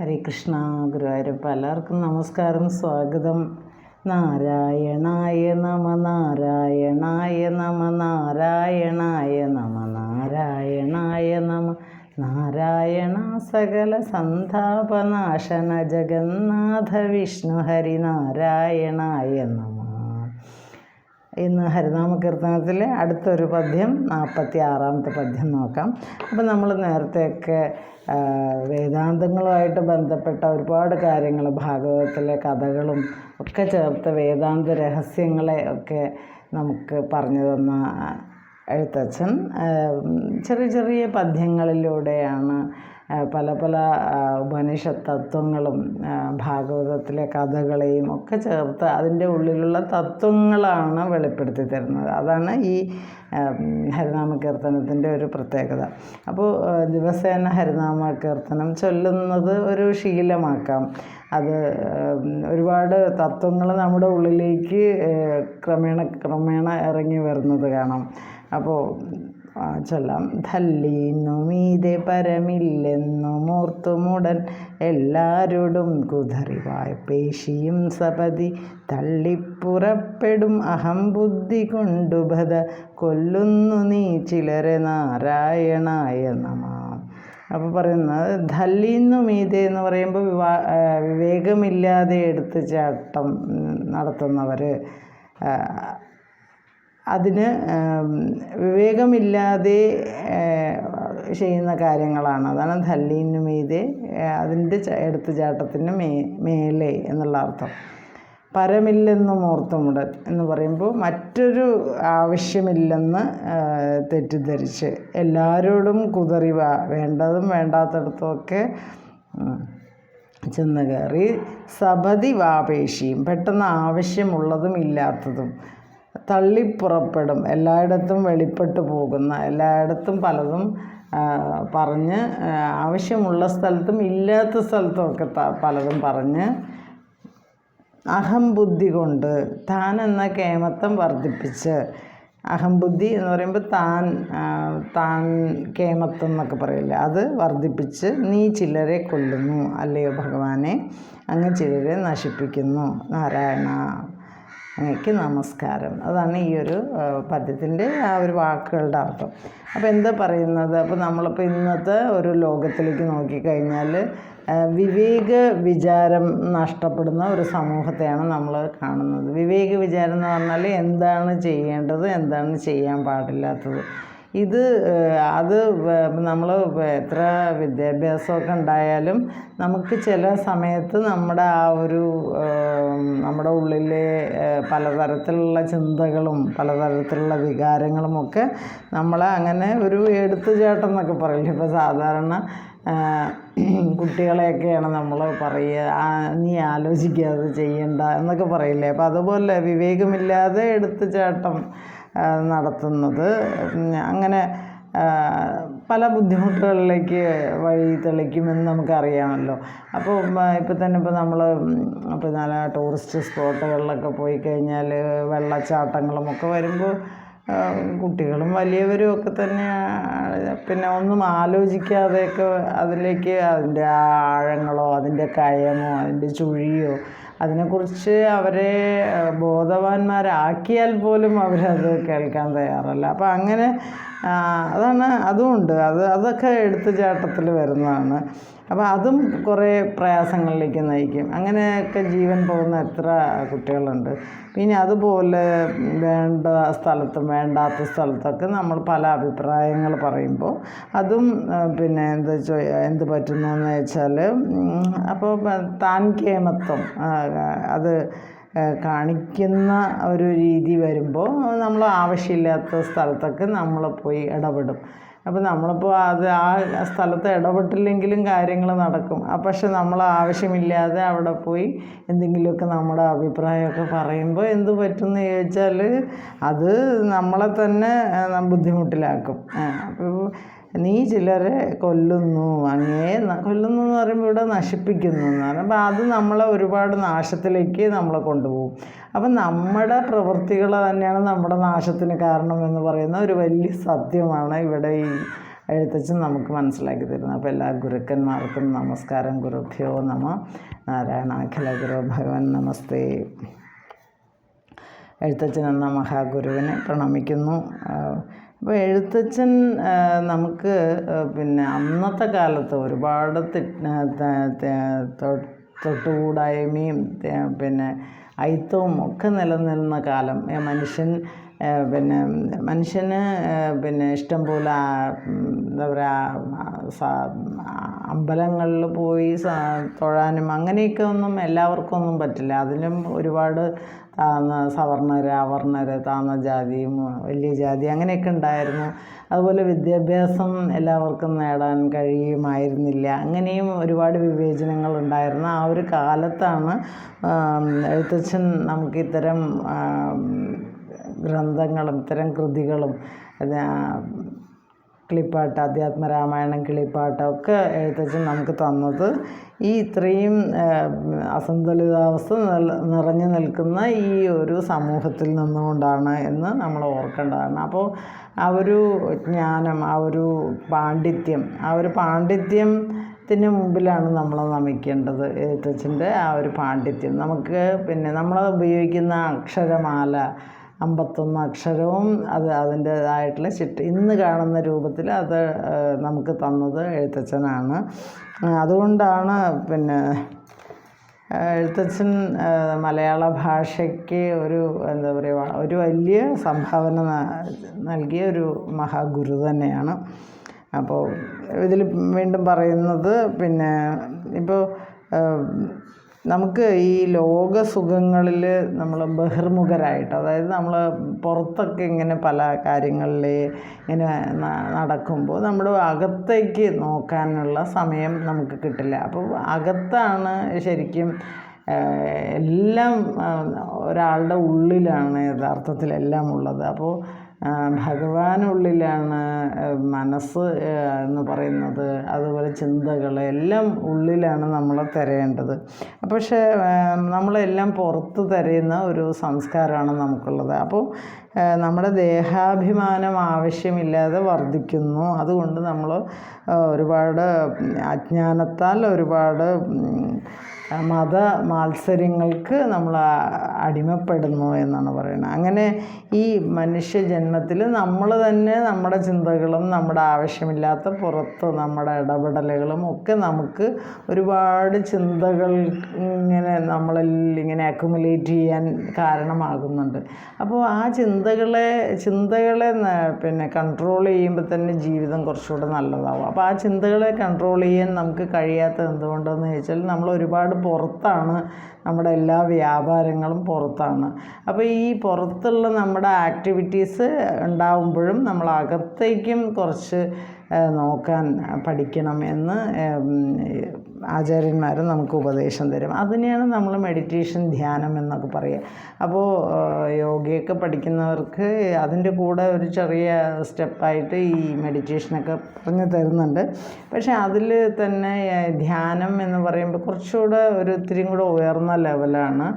ഹരേ കൃഷ്ണ ഗുരുവായൂരപ്പ എല്ലാവർക്കും നമസ്കാരം സ്വാഗതം. നാരായണായ നമ നാരായണായ നമ നാരായണായ നമ നാരായണായ നമ. നാരായണ സകല സന്താപനാശന ജഗന്നാഥ വിഷ്ണു ഹരി നാരായണായ നമ. ഇന്ന് ഹരിനാമകീർത്തനത്തിലെ അടുത്തൊരു പദ്യം നാൽപ്പത്തി ആറാമത്തെ പദ്യം നോക്കാം. അപ്പം നമ്മൾ നേരത്തെയൊക്കെ വേദാന്തങ്ങളുമായിട്ട് ബന്ധപ്പെട്ട ഒരുപാട് കാര്യങ്ങൾ ഭാഗവതത്തിലെ കഥകളും ഒക്കെ ചേർത്ത് വേദാന്ത രഹസ്യങ്ങളെ ഒക്കെ നമുക്ക് പറഞ്ഞു തന്ന എഴുത്തച്ഛൻ. ചെറിയ ചെറിയ പദ്യങ്ങളിലൂടെയാണ് പല പല ഉപനിഷത്ത് തത്വങ്ങളും ഭാഗവതത്തിലെ കഥകളെയും ഒക്കെ ചേർത്ത് അതിന്റെ ഉള്ളിലുള്ള തത്വങ്ങളാണ് വെളിപ്പെടുത്തി തരുന്നത്. അതാണ് ഈ ഹരിനാമ കീർത്തനത്തിന്റെ ഒരു പ്രത്യേകത. അപ്പോൾ ദിവസേന ഹരിനാമ കീർത്തനം ചൊല്ലുന്നത് ഒരു ശീലമാക്കാം. അത് ഒരുപാട് തത്വങ്ങൾ നമ്മുടെ ഉള്ളിലേക്ക് ക്രമേണ ക്രമേണ ഇറങ്ങി വരുന്നത് കാണാം. അപ്പോൾ ആ, ചൊല്ലാം ധല്ലീന്നു മീതെ പരമില്ലെന്നു മൂർത്തുമുടൻ എല്ലാരോടും കുതറിവായ് പേശിയും സപതി തള്ളിപ്പുറപ്പെടും അഹം ബുദ്ധി കൊണ്ടു ഭത കൊല്ലുന്നു നീ ചിലരെ നാരായണായ നമ. അപ്പോൾ പറയുന്നത് ധല്ലിന്നു മീതെ എന്ന് പറയുമ്പോൾ വിവാ വിവേകമില്ലാതെ എടുത്ത് ചാട്ടം നടത്തുന്നവർ അതിന് വിവേകമില്ലാതെ ചെയ്യുന്ന കാര്യങ്ങളാണ്. അതാണ് ധല്ലീനു മീതെ അതിന്റെ എടുത്തു ചാട്ടത്തിന് മേ മേലെ എന്നുള്ള അർത്ഥം. പരമില്ലെന്നും ഓർത്തുമുടൻ എന്ന് പറയുമ്പോൾ മറ്റൊരു ആവശ്യമില്ലെന്ന് തെറ്റിദ്ധരിച്ച് എല്ലാവരോടും കുതറി വേണ്ടതും വേണ്ടാത്തടത്തുമൊക്കെ ചെന്ന് കയറി സപതി വാപേഷിയും പെട്ടെന്ന് ആവശ്യമുള്ളതും ഇല്ലാത്തതും. തള്ളിപ്പുറപ്പെടും. എല്ലായിടത്തും വെളിപ്പെട്ടു പോകുന്ന എല്ലായിടത്തും പലതും പറഞ്ഞ് ആവശ്യമുള്ള സ്ഥലത്തും ഇല്ലാത്ത സ്ഥലത്തുമൊക്കെ പലതും പറഞ്ഞ് അഹംബുദ്ധി കൊണ്ട് താൻ എന്ന കേമത്തം വർദ്ധിപ്പിച്ച് അഹംബുദ്ധി എന്ന് പറയുമ്പോൾ താൻ താൻ കേമത്തം എന്നൊക്കെ പറയില്ലേ അത് വർദ്ധിപ്പിച്ച് നീ ചിലരെ കൊല്ലുന്നു അല്ലയോ ഭഗവാനെ അങ്ങ് ചിലരെ നശിപ്പിക്കുന്നു. നാരായണ. അങ്ങയ്ക്ക് നമസ്കാരം. അതാണ് ഈ ഒരു പദ്യത്തിന്റെ ആ ഒരു വാക്കുകളുടെ അർത്ഥം. അപ്പോൾ എന്താ പറയുന്നത്? അപ്പോൾ നമ്മളിപ്പോൾ ഇന്നത്തെ ഒരു ലോകത്തിലേക്ക് നോക്കിക്കഴിഞ്ഞാൽ വിവേക വിചാരം നഷ്ടപ്പെടുന്ന ഒരു സമൂഹത്തെയാണ് നമ്മൾ കാണുന്നത്. വിവേക വിചാരം എന്ന് പറഞ്ഞാൽ എന്താണ് ചെയ്യേണ്ടത്? എന്താണ് ചെയ്യാൻ പാടില്ലാത്തത്? ഇത് അത് നമ്മൾ എത്ര വിദ്യാഭ്യാസമൊക്കെ ഉണ്ടായാലും നമുക്ക് ചില സമയത്ത് നമ്മുടെ ആ ഒരു നമ്മുടെ ഉള്ളിലെ പലതരത്തിലുള്ള ചിന്തകളും പലതരത്തിലുള്ള വികാരങ്ങളും ഒക്കെ നമ്മളെ അങ്ങനെ ഒരു എടുത്തുചാട്ടം എന്നൊക്കെ പറയില്ലേ? ഇപ്പോൾ സാധാരണ കുട്ടികളെയൊക്കെയാണ് നമ്മൾ പറയുക "ആ, നീ ആലോചിക്കാതെ ചെയ്യണ്ട എന്നൊക്കെ പറയില്ലേ? അപ്പോൾ അതുപോലെ വിവേകമില്ലാതെ എടുത്തുചാട്ടം നടത്തുന്നത്. അങ്ങനെ പല ബുദ്ധിമുട്ടുകളിലേക്ക് വഴി തെളിക്കുമെന്ന് നമുക്കറിയാമല്ലോ. അപ്പോൾ ഇപ്പം തന്നെ ഇപ്പോൾ നമ്മൾ ഇപ്പോൾ നല്ല ടൂറിസ്റ്റ് സ്പോട്ടുകളിലൊക്കെ പോയി കഴിഞ്ഞാൽ വെള്ളച്ചാട്ടങ്ങളും ഒക്കെ വരുമ്പോൾ കുട്ടികളും വലിയവരും ഒക്കെ തന്നെ പിന്നെ ഒന്നും ആലോചിക്കാതെയൊക്കെ അതിലേക്ക് അതിന്റെ ആഴങ്ങളോ അതിന്റെ കയമോ അതിന്റെ ചുഴിയോ അതിനെക്കുറിച്ച് അവരെ ബോധവാന്മാരാക്കിയാൽ പോലും അവരത് കേൾക്കാൻ തയ്യാറല്ല. അപ്പോൾ അങ്ങനെ അതാണ് അതുമുണ്ട്. അത് അതൊക്കെ എടുത്തുചാട്ടത്തിൽ വരുന്നതാണ്. അപ്പോൾ അതും കുറേ പ്രയാസങ്ങളിലേക്ക് നയിക്കും. അങ്ങനെയൊക്കെ ജീവൻ പോകുന്ന എത്ര കുട്ടികളുണ്ട്. പിന്നെ അതുപോലെ വേണ്ട സ്ഥലത്തും വേണ്ടാത്ത സ്ഥലത്തൊക്കെ നമ്മൾ പല അഭിപ്രായങ്ങൾ പറയുമ്പോൾ അതും പിന്നെ എന്താ എന്ത് പറ്റുന്നു എന്ന് വെച്ചാൽ അപ്പോൾ താൻ കേമത്വം അത് കാണിക്കുന്ന ഒരു രീതി വരുമ്പോൾ നമ്മൾ ആവശ്യമില്ലാത്ത സ്ഥലത്തൊക്കെ നമ്മൾ പോയി ഇടപെടും. അപ്പോൾ നമ്മളിപ്പോൾ അത് ആ സ്ഥലത്ത് ഇടപെട്ടില്ലെങ്കിലും കാര്യങ്ങൾ നടക്കും. പക്ഷെ നമ്മൾ ആവശ്യമില്ലാതെ അവിടെ പോയി എന്തെങ്കിലുമൊക്കെ നമ്മുടെ അഭിപ്രായമൊക്കെ പറയുമ്പോൾ എന്ത് പറ്റുമെന്ന് ചോദിച്ചാൽ അത് നമ്മളെ തന്നെ ബുദ്ധിമുട്ടിലാക്കും. അപ്പോൾ നീ ചിലരെ കൊല്ലുന്നു അങ്ങേ കൊല്ലുന്നു എന്ന് പറയുമ്പോൾ ഇവിടെ നശിപ്പിക്കുന്നു എന്നാണ് അപ്പോൾ അത് നമ്മളെ ഒരുപാട് നാശത്തിലേക്ക് നമ്മളെ കൊണ്ടുപോകും. അപ്പം നമ്മുടെ പ്രവൃത്തികൾ തന്നെയാണ് നമ്മുടെ നാശത്തിന് കാരണം എന്ന് പറയുന്ന ഒരു വലിയ സത്യമാണ് ഇവിടെ ഈ എഴുത്തച്ഛൻ നമുക്ക് മനസ്സിലാക്കി തരുന്നത്. അപ്പോൾ എല്ലാ ഗുരുക്കന്മാർക്കും നമസ്കാരം. ഗുരുഭ്യോ നമ. നാരായണാഖില ഗുരു ഭഗവൻ നമസ്തേ. എഴുത്തച്ഛൻ എന്ന മഹാഗുരുവിനെ പ്രണമിക്കുന്നു. അപ്പോൾ എഴുത്തച്ഛൻ നമുക്ക് പിന്നെ അന്നത്തെ കാലത്ത് ഒരുപാട് തൊട്ടുകൂടായ്മയും പിന്നെ അയിത്തവും ഒക്കെ നിലനിന്ന കാലം. മനുഷ്യൻ പിന്നെ മനുഷ്യന് പിന്നെ ഇഷ്ടം പോലെ ആ, എന്താ പറയുക അമ്പലങ്ങളിൽ പോയി തൊഴാനും അങ്ങനെയൊക്കെ ഒന്നും എല്ലാവർക്കും ഒന്നും പറ്റില്ല. അതിലും ഒരുപാട് താഴ്ന്ന സവർണർ അവർണർ താഴ്ന്ന ജാതിയും വലിയ ജാതി അങ്ങനെയൊക്കെ ഉണ്ടായിരുന്നു. അതുപോലെ വിദ്യാഭ്യാസം എല്ലാവർക്കും നേടാൻ കഴിയുമായിരുന്നില്ല. അങ്ങനെയും ഒരുപാട് വിവേചനങ്ങൾ ഉണ്ടായിരുന്നു ആ ഒരു കാലത്താണ് എഴുത്തച്ഛൻ നമുക്ക് ഇത്തരം ഗ്രന്ഥങ്ങളും ഇത്തരം കൃതികളും കിളിപ്പാട്ട് അധ്യാത്മരാമായണം കിളിപ്പാട്ട് ഒക്കെ എഴുത്തച്ഛൻ നമുക്ക് തന്നത്. ഈ ഇത്രയും അസന്തുലിതാവസ്ഥ നിറഞ്ഞു നിൽക്കുന്ന ഈ ഒരു സമൂഹത്തിൽ നിന്നുകൊണ്ടാണ് എന്ന് നമ്മൾ ഓർക്കേണ്ടതാണ്. അപ്പോൾ ആ ഒരു ജ്ഞാനം ആ ഒരു പാണ്ഡിത്യം ആ ഒരു പാണ്ഡിത്യം ത്തിന് മുമ്പിലാണ് നമ്മൾ നമിക്കേണ്ടത് എഴുത്തച്ഛന്റെ ആ ഒരു പാണ്ഡിത്യം. നമുക്ക് പിന്നെ നമ്മൾ ഉപയോഗിക്കുന്ന അക്ഷരമാല അമ്പത്തൊന്ന് അക്ഷരവും അത് അതിന്റേതായിട്ടുള്ള ചിട്ട ഇന്ന് കാണുന്ന രൂപത്തിൽ അത് നമുക്ക് തന്നത് എഴുത്തച്ഛനാണ്. അതുകൊണ്ടാണ് പിന്നെ എഴുത്തച്ഛൻ മലയാള ഭാഷയ്ക്ക് ഒരു എന്താ പറയുക ഒരു വലിയ സംഭാവന നൽകിയ ഒരു മഹാഗുരു തന്നെയാണ്. അപ്പോൾ ഇതിൽ വീണ്ടും പറയുന്നത് പിന്നെ ഇപ്പോൾ നമുക്ക് ഈ ലോകസുഖങ്ങളിൽ നമ്മൾ ബഹിർമുഖരായിട്ട് അതായത് നമ്മൾ പുറത്തൊക്കെ ഇങ്ങനെ പല കാര്യങ്ങളിൽ ഇങ്ങനെ നടക്കുമ്പോൾ നമ്മൾ അകത്തേക്ക് നോക്കാനുള്ള സമയം നമുക്ക് കിട്ടില്ല. അപ്പോൾ അകത്താണ് ശരിക്കും എല്ലാം ഒരാളുടെ ഉള്ളിലാണ് യഥാർത്ഥത്തിൽ എല്ലാം ഉള്ളത്. അപ്പോൾ ഭഗവാനുള്ളിലാണ് മനസ്സ് എന്ന് പറയുന്നത്. അതുപോലെ ചിന്തകൾ എല്ലാം ഉള്ളിലാണ് നമ്മൾ തരേണ്ടത്. പക്ഷേ നമ്മളെല്ലാം പുറത്ത് തിരയുന്ന ഒരു സംസ്കാരമാണ് നമുക്കുള്ളത്. അപ്പോൾ നമ്മുടെ ദേഹാഭിമാനം ആവശ്യമില്ലാതെ വർദ്ധിക്കുന്നു. അതുകൊണ്ട് നമ്മൾ ഒരുപാട് അജ്ഞാനത്താൽ ഒരുപാട് മത മാത്സര്യങ്ങൾക്ക് നമ്മൾ അടിമപ്പെടുന്നു എന്നാണ് പറയുന്നത്. അങ്ങനെ ഈ മനുഷ്യ ജന്മത്തിൽ നമ്മൾ തന്നെ നമ്മുടെ ചിന്തകളും നമ്മുടെ ആവശ്യമില്ലാത്ത പുറത്ത് നമ്മുടെ ഇടപെടലുകളും ഒക്കെ നമുക്ക് ഒരുപാട് ചിന്തകൾ ഇങ്ങനെ നമ്മളിൽ ഇങ്ങനെ അക്കുമുലേറ്റ് ചെയ്യാൻ കാരണമാകുന്നുണ്ട്. അപ്പോൾ ആ ചിന്തകളെ ചിന്തകളെ പിന്നെ കൺട്രോൾ ചെയ്യുമ്പോൾ തന്നെ ജീവിതം കുറച്ചുകൂടെ നല്ലതാവും. അപ്പോൾ ആ ചിന്തകളെ കൺട്രോൾ ചെയ്യാൻ നമുക്ക് കഴിയാത്തത് എന്തുകൊണ്ടെന്ന് ചോദിച്ചാൽ നമ്മൾ ഒരുപാട് പുറത്താണ്. നമ്മുടെ എല്ലാ വ്യാപാരങ്ങളും പുറത്താണ്. അപ്പോൾ ഈ പുറത്തുള്ള നമ്മുടെ ആക്ടിവിറ്റീസ് ഉണ്ടാവുമ്പോഴും നമ്മൾ അകത്തേക്കും കുറച്ച് നോക്കാൻ പഠിക്കണം എന്ന് ആചാര്യന്മാർ നമുക്ക് ഉപദേശം തരും. അതിനെയാണ് നമ്മൾ മെഡിറ്റേഷൻ ധ്യാനം എന്നൊക്കെ പറയുക. അപ്പോൾ യോഗയൊക്കെ പഠിക്കുന്നവർക്ക് അതിന്റെ കൂടെ ഒരു ചെറിയ സ്റ്റെപ്പായിട്ട് ഈ മെഡിറ്റേഷനൊക്കെ പറഞ്ഞു തരുന്നുണ്ട്. പക്ഷേ അതിൽ തന്നെ ധ്യാനം എന്ന് പറയുമ്പോൾ കുറച്ചുകൂടെ ഒരു ഇത്തിരിയും കൂടെ ഉയർന്ന ലെവലാണ്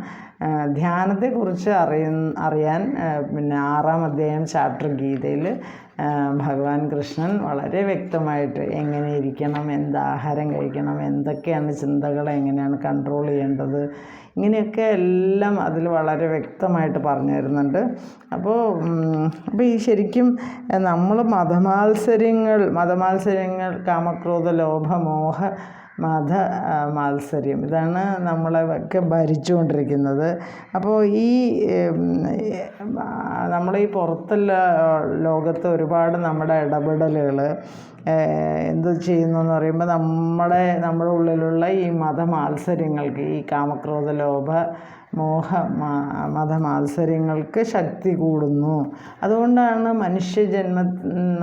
ധ്യാനത്തെക്കുറിച്ച് അറിയ അറിയാൻ പിന്നെ ആറാം അധ്യായം ചാപ്റ്റർ ഗീതയിൽ ഭഗവാൻ കൃഷ്ണൻ വളരെ വ്യക്തമായിട്ട് എങ്ങനെ ഇരിക്കണം എന്ത് ആഹാരം കഴിക്കണം എന്തൊക്കെയാണ് ചിന്തകൾ എങ്ങനെയാണ് കൺട്രോൾ ചെയ്യേണ്ടത് ഇങ്ങനെയൊക്കെ എല്ലാം അതിൽ വളരെ വ്യക്തമായിട്ട് പറഞ്ഞു തരുന്നുണ്ട് അപ്പോൾ അപ്പോൾ ഈ ശരിക്കും നമ്മൾ മതമാത്സര്യങ്ങൾ മതമാത്സര്യങ്ങൾ കാമക്രോധ ലോഭ മോഹ മത മാത്സര്യം. ഇതാണ് നമ്മളെ ഒക്കെ ഭരിച്ചുകൊണ്ടിരിക്കുന്നത്. അപ്പോൾ ഈ നമ്മൾ ഈ പുറത്തുള്ള ലോകത്ത് ഒരുപാട് നമ്മുടെ ഇടപെടലുകൾ എന്ത് ചെയ്യുന്നു എന്ന് പറയുമ്പോൾ നമ്മുടെ നമ്മുടെ ഉള്ളിലുള്ള ഈ മത മാത്സര്യങ്ങൾക്ക് ഈ കാമക്രോധ ലോഭ മോഹ മതമാത്സര്യങ്ങൾക്ക് ശക്തി കൂടുന്നു. അതുകൊണ്ടാണ് മനുഷ്യജന്മ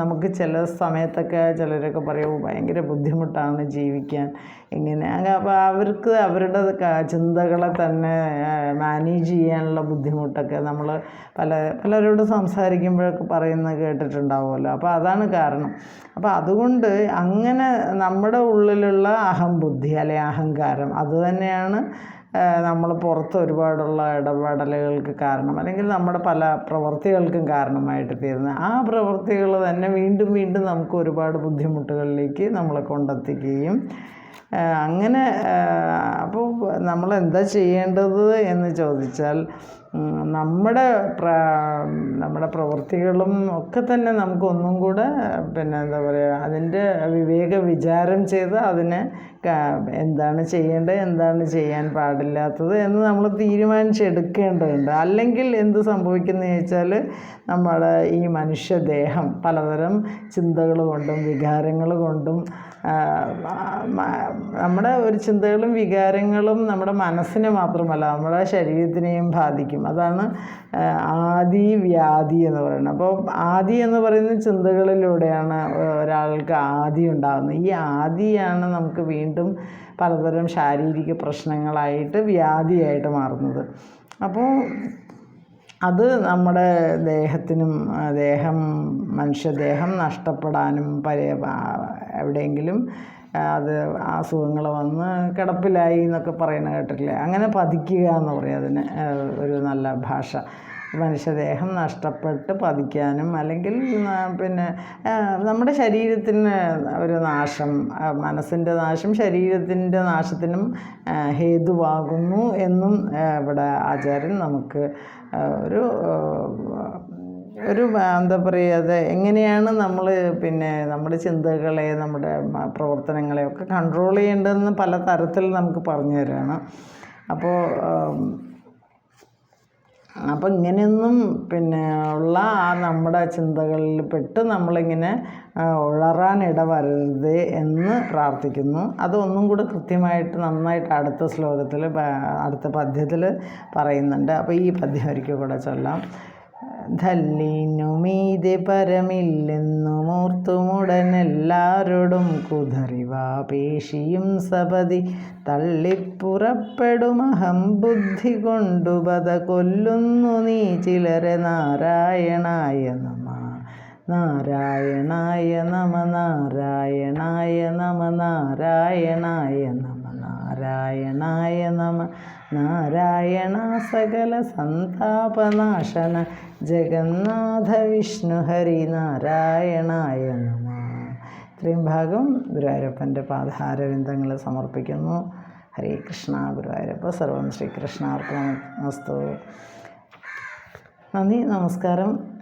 നമുക്ക് ചില സമയത്തൊക്കെ ചിലരൊക്കെ പറയും ഭയങ്കര ബുദ്ധിമുട്ടാണ് ജീവിക്കാൻ. ഇങ്ങനെ. അപ്പോൾ അവർക്ക് അവരുടെ ചിന്തകളെ തന്നെ മാനേജ് ചെയ്യാനുള്ള ബുദ്ധിമുട്ടൊക്കെ നമ്മൾ പല പലരോട് സംസാരിക്കുമ്പോഴൊക്കെ പറയുന്നത് കേട്ടിട്ടുണ്ടാവുമല്ലോ. അപ്പോൾ അതാണ് കാരണം. അപ്പോൾ അതുകൊണ്ട് അങ്ങനെ നമ്മുടെ ഉള്ളിലുള്ള അഹംബുദ്ധി അല്ലെ അഹങ്കാരം അത് തന്നെയാണ് നമ്മൾ പുറത്ത് ഒരുപാടുള്ള ഇടപെടലുകൾക്ക് കാരണം അല്ലെങ്കിൽ നമ്മുടെ പല പ്രവൃത്തികൾക്കും കാരണമായിട്ട് തീരുന്ന ആ പ്രവൃത്തികൾ തന്നെ വീണ്ടും വീണ്ടും നമുക്ക് ഒരുപാട് ബുദ്ധിമുട്ടുകളിലേക്ക് നമ്മളെ കൊണ്ടെത്തിക്കുകയും അങ്ങനെ അപ്പോൾ നമ്മൾ എന്താ ചെയ്യേണ്ടത് എന്ന് ചോദിച്ചാൽ നമ്മുടെ നമ്മുടെ പ്രവൃത്തികളും ഒക്കെ തന്നെ നമുക്കൊന്നും കൂടെ പിന്നെ എന്താ പറയുക അതിന്റെ വിവേക വിചാരം ചെയ്ത് അതിനെ എന്താണ് ചെയ്യേണ്ടത് എന്താണ് ചെയ്യാൻ പാടില്ലാത്തത് എന്ന് നമ്മൾ തീരുമാനിച്ചെടുക്കേണ്ടതുണ്ട്. അല്ലെങ്കിൽ എന്ത് സംഭവിക്കുന്നു ചോദിച്ചാൽ നമ്മുടെ ഈ മനുഷ്യദേഹം പലതരം ചിന്തകൾ കൊണ്ടും വികാരങ്ങൾ കൊണ്ടും നമ്മുടെ ഒരു ചിന്തകളും വികാരങ്ങളും നമ്മുടെ മനസ്സിനെ മാത്രമല്ല നമ്മുടെ ശരീരത്തിനെയും ബാധിക്കും. അതാണ് ആദി വ്യാധി എന്ന് പറയുന്നത്. അപ്പോൾ ആദി എന്ന് പറയുന്ന ചിന്തകളിലൂടെയാണ് ഒരാൾക്ക് ആദി ഉണ്ടാകുന്നത്. ഈ ആദിയാണ് നമുക്ക് വീണ്ടും പലതരം ശാരീരിക പ്രശ്നങ്ങളായിട്ട് വ്യാധിയായിട്ട് മാറുന്നത്. അപ്പോൾ അത് നമ്മുടെ ദേഹത്തിനും ദേഹം മനുഷ്യദേഹം നഷ്ടപ്പെടാനും പരി എവിടെയെങ്കിലും അത് അസുഖങ്ങൾ വന്ന് കിടപ്പിലായി എന്നൊക്കെ പറയുന്നത് കേട്ടിട്ടില്ലേ? അങ്ങനെ പതിക്കുക എന്ന് പറയും അതിന് ഒരു നല്ല ഭാഷ. മനുഷ്യദേഹം നഷ്ടപ്പെട്ട് പതിക്കാനും അല്ലെങ്കിൽ പിന്നെ നമ്മുടെ ശരീരത്തിന് ഒരു നാശം മനസ്സിന്റെ നാശം ശരീരത്തിന്റെ നാശത്തിനും ഹേതുവാകുന്നു എന്നും ഇവിടെ ആചാര്യൻ നമുക്ക് ഒരു ഒരു എന്താ പറയുക അത് എങ്ങനെയാണ് നമ്മൾ പിന്നെ നമ്മുടെ ചിന്തകളെ നമ്മുടെ പ്രവർത്തനങ്ങളെയൊക്കെ കൺട്രോൾ ചെയ്യേണ്ടതെന്ന് പല തരത്തിൽ നമുക്ക് പറഞ്ഞു തരാണ്. അപ്പോൾ അപ്പോൾ ഇങ്ങനെയൊന്നും പിന്നെ ഉള്ള ആ നമ്മുടെ ചിന്തകളിൽ പെട്ട് നമ്മളിങ്ങനെ ആ, ഉഴറാനിട വരരുത് എന്ന് പ്രാർത്ഥിക്കുന്നു. അതൊന്നും കൂടെ കൃത്യമായിട്ട് നന്നായിട്ട് അടുത്ത ശ്ലോകത്തിൽ അടുത്ത പദ്യത്തിൽ പറയുന്നുണ്ട്. അപ്പോൾ ഈ പദ്യം ഒരിക്കൽ കൂടെ ചൊല്ലാം. ധല്ലിനുമീതെ പരമില്ലെന്നുമോർത്തുമുടനെല്ലാരോടും കുതറിവാപേഷിയും സപതി തള്ളിപ്പുറപ്പെടുമഹം ബുദ്ധി കൊണ്ടു ബത കൊല്ലുന്നു നീ ചിലരെ നാരായണായ നമ. നാരായണായ നമ നാരായണായ നമ നാരായണായ നമ നാരായണായ നമ നാരായണ സകല സന്താപനാശന ജഗന്നാഥ വിഷ്ണു ഹരി നാരായണായ നമ. ഇത്രയും ഭാഗം ഗുരുവായൂരപ്പന്റെ പാദഹാരവിന്ദങ്ങൾ സമർപ്പിക്കുന്നു. ഹരേ കൃഷ്ണ ഗുരുവായൂരപ്പ സർവം ശ്രീകൃഷ്ണാർപ്പണമസ്തു. നന്ദി നമസ്കാരം.